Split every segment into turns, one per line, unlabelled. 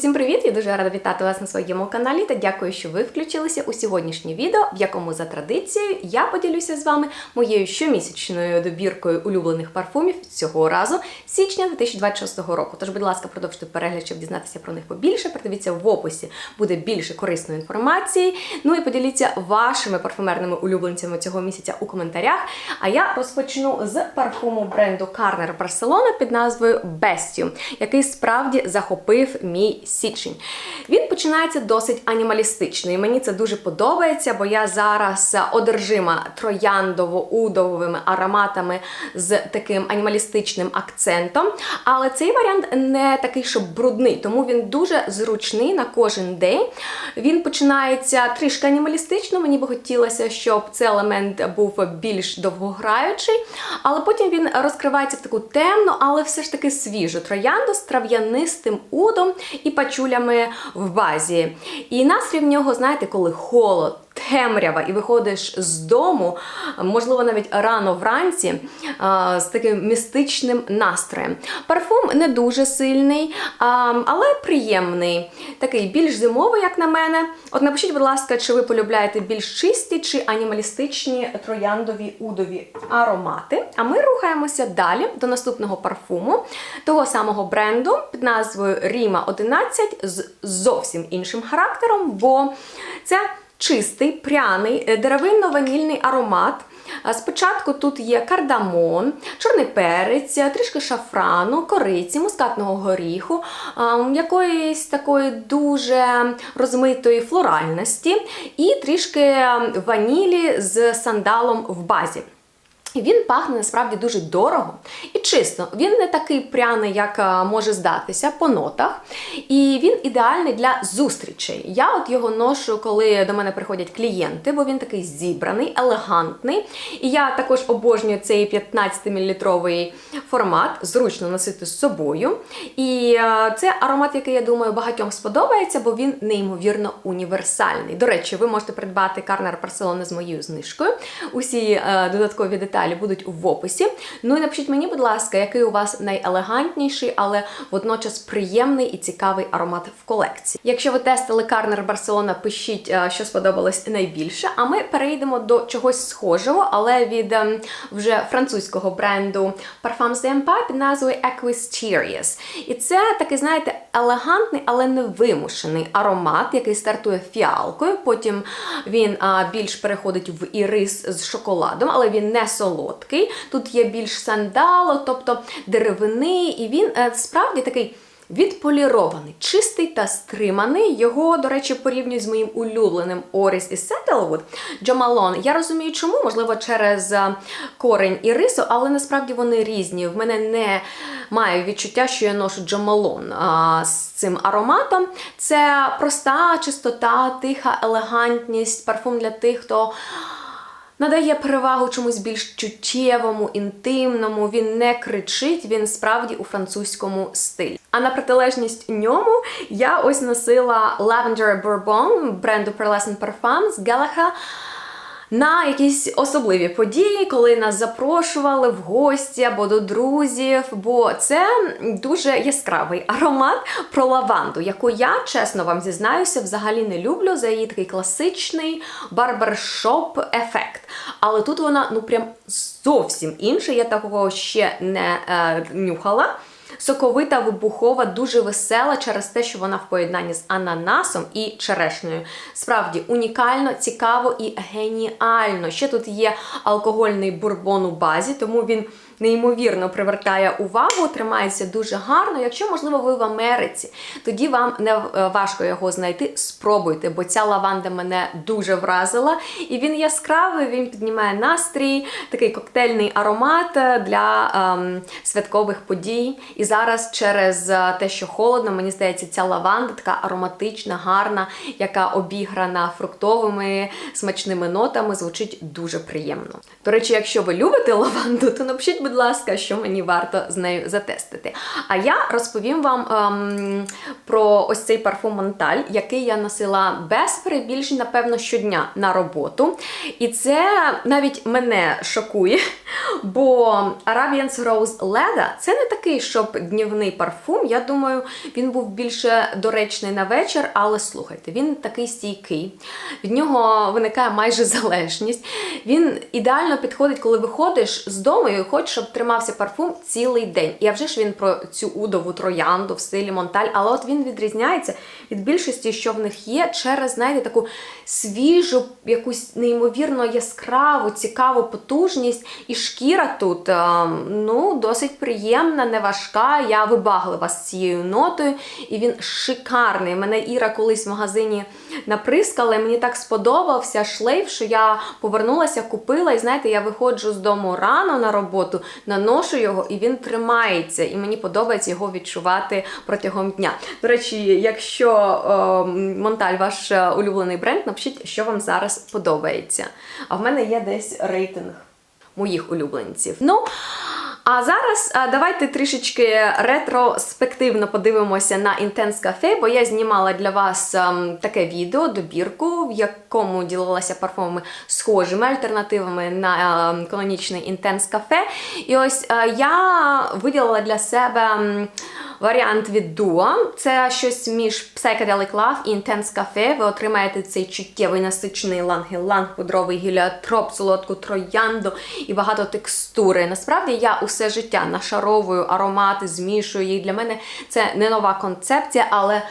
Усім привіт! Я дуже рада вітати вас на своєму каналі та дякую, що ви включилися у сьогоднішнє відео, в якому за традицією я поділюся з вами моєю щомісячною добіркою улюблених парфумів цього разу січня 2026 року. Тож, будь ласка, продовжуйте перегляд, щоб дізнатися про них побільше. Придивіться в описі, буде більше корисної інформації. Ну і поділіться вашими парфумерними улюбленцями цього місяця у коментарях. А я розпочну з парфуму бренду Carner Barcelona під назвою Bestium, який справді захопив мій січень. Він починається досить анімалістично, і мені це дуже подобається, бо я зараз одержима трояндово-удовими ароматами з таким анімалістичним акцентом. Але цей варіант не такий, щоб брудний, тому він дуже зручний на кожен день. Він починається трішки анімалістично. Мені би хотілося, щоб цей елемент був більш довгограючий, але потім він розкривається в таку темну, але все ж таки свіжу троянду з трав'янистим удом і пачулями в базі. І настрій в нього, знаєте, коли холод. Темрява, і виходиш з дому, можливо, навіть рано вранці, з таким містичним настроєм. Парфум не дуже сильний, але приємний. Такий більш зимовий, як на мене. От напишіть, будь ласка, чи ви полюбляєте більш чисті чи анімалістичні трояндові удові аромати. А ми рухаємося далі до наступного парфуму того самого бренду під назвою Rima 11 з зовсім іншим характером, бо це чистий, пряний, е, деревинно-ванільний аромат. Спочатку тут є кардамон, чорний перець, трішки шафрану, кориці, мускатного горіху, якоїсь такої дуже розмитої флоральності і трішки ванілі з сандалом в базі. Він пахне насправді дуже дорого і чисто. Він не такий пряний, як може здатися по нотах. І він ідеальний для зустрічей. Я от його ношу, коли до мене приходять клієнти, бо він такий зібраний, елегантний. І я також обожнюю цей 15-мл формат, зручно носити з собою. І це аромат, який, я думаю, багатьом сподобається, бо він неймовірно універсальний. До речі, ви можете придбати Карнер Барселона з моєю знижкою. Усі додаткові деталі деталі будуть в описі. Ну і напишіть мені, будь ласка, який у вас найелегантніший, але водночас приємний і цікавий аромат в колекції. Якщо ви тестили Карнер Барселона, пишіть, е, що сподобалось найбільше. А ми перейдемо до чогось схожого, але від ем, вже французького бренду Parfums d'Empire під назвою Equisterius. І це такий, знаєте, елегантний, але не вимушений аромат, який стартує фіалкою. Потім він а, більш переходить в ірис з шоколадом, але він не солодкий. Тут є більш сандало, тобто деревини, і він а, справді такий. Відполірований, чистий та стриманий. Його, до речі, порівнюють з моїм улюбленим Оріс із Сетелвуд Джамалон. Я розумію, чому, можливо, через е, корень і рису, але насправді вони різні. В мене не має відчуття, що я ношу Джамалон з цим ароматом. Це проста чистота, тиха елегантність, парфум для тих, хто надає перевагу чомусь більш чуттєвому, інтимному. Він не кричить, він справді у французькому стилі. А на протилежність ньому я ось носила Lavender Bourbon бренду Pearlescent Parfums Galaha на якісь особливі події, коли нас запрошували в гості або до друзів, бо це дуже яскравий аромат про лаванду, яку я, чесно вам зізнаюся, взагалі не люблю за її такий класичний барбершоп ефект. Але тут вона ну прям зовсім інша. Я такого ще не е, нюхала соковита, вибухова, дуже весела через те, що вона в поєднанні з ананасом і черешнею. Справді унікально, цікаво і геніально. Ще тут є алкогольний бурбон у базі, тому він неймовірно привертає увагу, тримається дуже гарно. Якщо, можливо, ви в Америці, тоді вам не е, важко його знайти. Спробуйте, бо ця лаванда мене дуже вразила. І він яскравий, він піднімає настрій, такий коктейльний аромат е, для ем, святкових подій. І зараз через е, те, що холодно, мені здається, ця лаванда така ароматична, гарна, яка обіграна фруктовими смачними нотами, звучить дуже приємно. До речі, якщо ви любите лаванду, то напишіть, будь ласка, що мені варто з нею затестити. А я розповім вам ем, про ось цей парфум Монталь, який я носила без перебільшень, напевно, щодня на роботу. І це навіть мене шокує, бо Arabians Rose Leda це не такий, щоб днівний парфум. Я думаю, він був більше доречний на вечір, але слухайте, він такий стійкий. Від нього виникає майже залежність. Він ідеально підходить, коли виходиш з дому і хочеш, щоб тримався парфум цілий день. І а вже ж він про цю удову троянду в стилі Монталь, але от він відрізняється від більшості, що в них є, через, знаєте, таку свіжу, якусь неймовірно яскраву, цікаву потужність. І шкіра тут е, ну, досить приємна, не важка. Я вибаглива з цією нотою, і він шикарний. Мене Іра колись в магазині наприскала, і мені так сподобався шлейф, що я повернулася, купила. І знаєте, я виходжу з дому рано на роботу, наношу його, і він тримається. І мені подобається його відчувати протягом дня. До речі, якщо е, Монталь ваш е, улюблений бренд, напишіть, що вам зараз подобається. А в мене є десь рейтинг моїх улюбленців. Ну. А зараз а, давайте трішечки ретроспективно подивимося на Intense Cafe, бо я знімала для вас ем, таке відео, добірку, в якому ділилася парфумами схожими альтернативами на колонічний канонічний Intense Cafe. І ось е, я виділила для себе. Варіант від Duo. Це щось між Psychedelic Love і Intense Cafe. Ви отримаєте цей чуттєвий насичений ланг-іланг, пудровий гіліотроп, солодку троянду і багато текстури. Насправді я усе життя нашаровую аромати, змішую їх. Для мене це не нова концепція, але.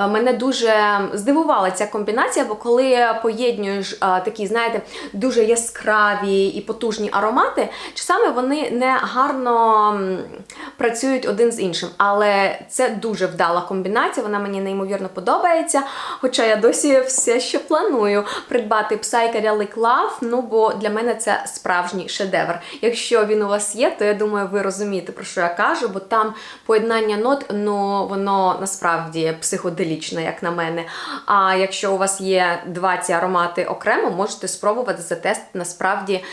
Е, Мене дуже здивувала ця комбінація, бо коли поєднуєш такі, знаєте, дуже яскраві і потужні аромати, часами вони не гарно працюють один з іншим. Але це дуже вдала комбінація, вона мені неймовірно подобається. Хоча я досі все ще планую придбати Psychedelic Love, ну бо для мене це справжній шедевр. Якщо він у вас є, то я думаю, ви розумієте, про що я кажу, бо там поєднання нот, ну воно насправді психоделічне, як на мене. А якщо у вас є два ці аромати окремо, можете спробувати затестити. Насправді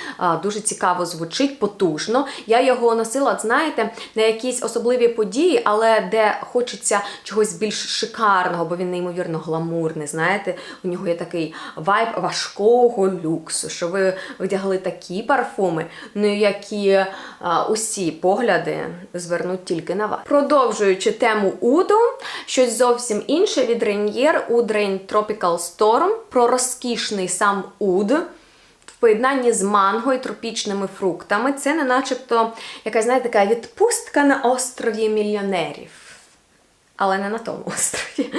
дуже цікаво звучить, потужно. Я його носила, знаєте, на якісь особливі події, але де хочеться чогось більш шикарного, бо він неймовірно гламурний. Знаєте, у нього є такий вайб важкого люксу, що ви вдягли такі парфуми, ну які а, усі погляди звернуть тільки на вас. Продовжуючи тему Уду, щось зовсім інше від Rainier Тропікал Tropical Storm про розкішний сам Уд. В поєднанні з манго і тропічними фруктами. Це не начебто якась, знаєте, така відпустка на острові мільйонерів. Але не на тому острові.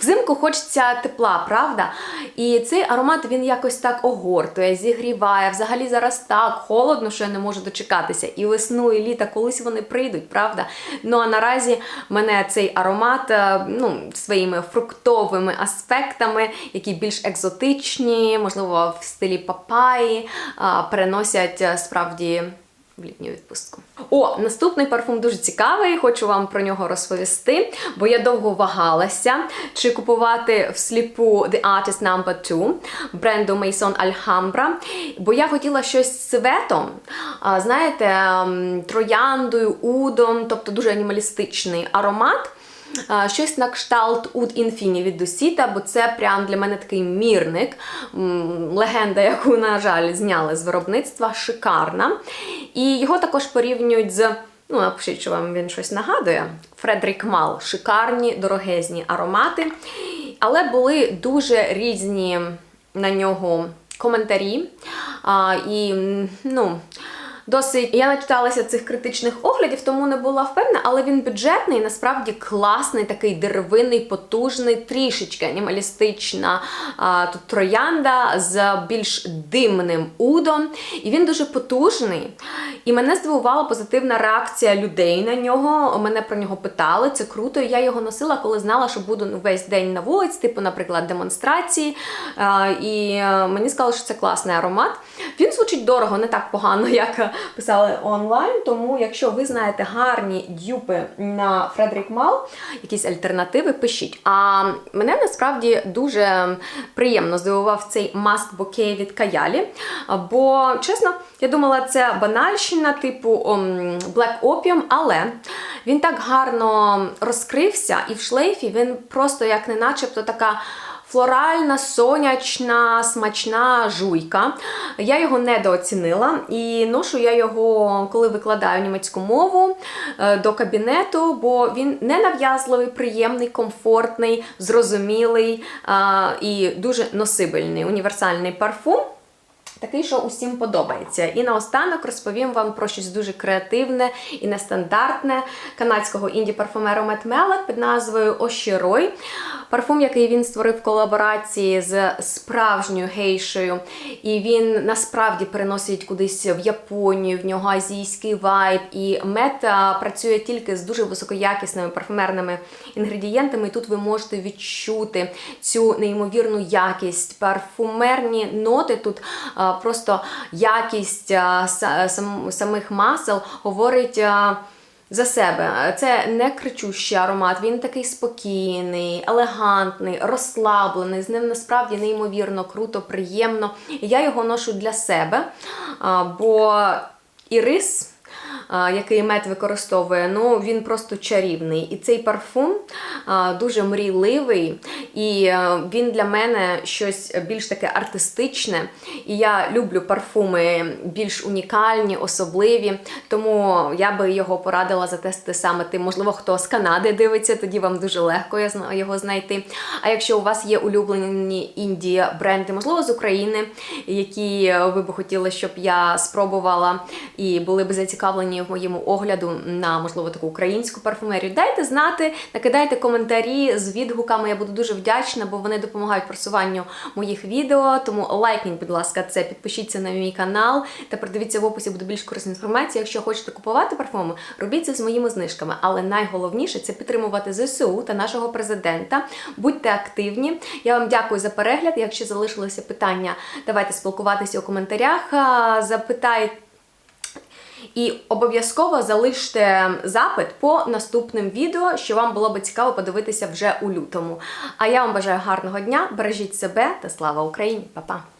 Взимку хочеться тепла, правда? І цей аромат він якось так огортує, зігріває. Взагалі зараз так холодно, що я не можу дочекатися. І весну, і літа, колись вони прийдуть, правда? Ну а наразі мене цей аромат е, ну, своїми фруктовими аспектами, які більш екзотичні, можливо, в стилі папаї, переносять е, справді в літню відпустку. О, наступний парфум дуже цікавий, хочу вам про нього розповісти, бо я довго вагалася, чи купувати всліпу The Artist Number 2 бренду Maison Alhambra, бо я хотіла щось з цветом, знаєте, ем, трояндою, удом, тобто дуже анімалістичний аромат. Щось на кшталт Ud Infini від Дусіта, бо це прям для мене такий мірник, легенда, яку, на жаль, зняли з виробництва, шикарна. І його також порівнюють з. Ну, напишіть, що вам він щось нагадує. Фредрік Мал. Шикарні, дорогезні аромати. Але були дуже різні на нього коментарі. А, і, ну, Досить я начиталася цих критичних оглядів, тому не була впевнена, але він бюджетний, насправді класний, такий деревинний, потужний, трішечки анімалістична а, тут троянда з більш димним удом. І він дуже потужний. І мене здивувала позитивна реакція людей на нього. Мене про нього питали. Це круто. Я його носила, коли знала, що буду ну, весь день на вулиці, типу, наприклад, демонстрації. А, і е, мені сказали, що це класний аромат. Він звучить дорого, не так погано, як писали онлайн. Тому, якщо ви знаєте гарні дюпи на Фредерік Мал, якісь альтернативи, пишіть. А мене насправді дуже приємно здивував цей маск боке від Каялі. Бо, чесно, я думала, це банальщина, типу ом, Black Opium, але він так гарно розкрився, і в шлейфі він просто як не начебто така. Флоральна, сонячна, смачна жуйка. Я його недооцінила і ношу я його, коли викладаю німецьку мову е, до кабінету, бо він ненав'язливий, приємний, комфортний, зрозумілий е, і дуже носибельний універсальний парфум. Такий, що усім подобається. І наостанок розповім вам про щось дуже креативне і нестандартне канадського інді-парфумера Мет Мелек під назвою Ощерой. Парфум, який він створив в колаборації з справжньою гейшею. І він насправді переносить кудись в Японію, в нього азійський вайб. І мед працює тільки з дуже високоякісними парфумерними інгредієнтами. І тут ви можете відчути цю неймовірну якість. Парфумерні ноти тут просто якість сам- самих масел говорить. а, за себе це не кричущий аромат, він такий спокійний, елегантний, розслаблений. З ним насправді неймовірно круто, приємно. Я його ношу для себе, бо ірис. Який мед використовує, ну він просто чарівний. І цей парфум дуже мрійливий, і е, він для мене щось більш таке артистичне. І я люблю парфуми більш унікальні, особливі. Тому я би його порадила затестити саме тим. Можливо, хто з Канади дивиться, тоді вам дуже легко його знайти. А якщо у вас є улюблені інді бренди, можливо, з України, які ви би хотіли, щоб я спробувала і були б зацікавлені в моєму огляду на можливо таку українську парфумерію, дайте знати, накидайте коментарі з відгуками. Я буду дуже вдячна, бо вони допомагають просуванню моїх відео. Тому лайкніть, будь ласка, це підпишіться на мій канал та продивіться в описі буде більш корисна інформація. Якщо хочете купувати парфуми, робіть це з моїми знижками. Але найголовніше це підтримувати ЗСУ та нашого президента. Будьте активні. Я вам дякую за перегляд. Якщо залишилися питання, давайте спілкуватися у коментарях. Запитайте. І обов'язково залиште запит по наступним відео, що вам було би цікаво подивитися вже у лютому. А я вам бажаю гарного дня, бережіть себе та слава Україні! Па-па!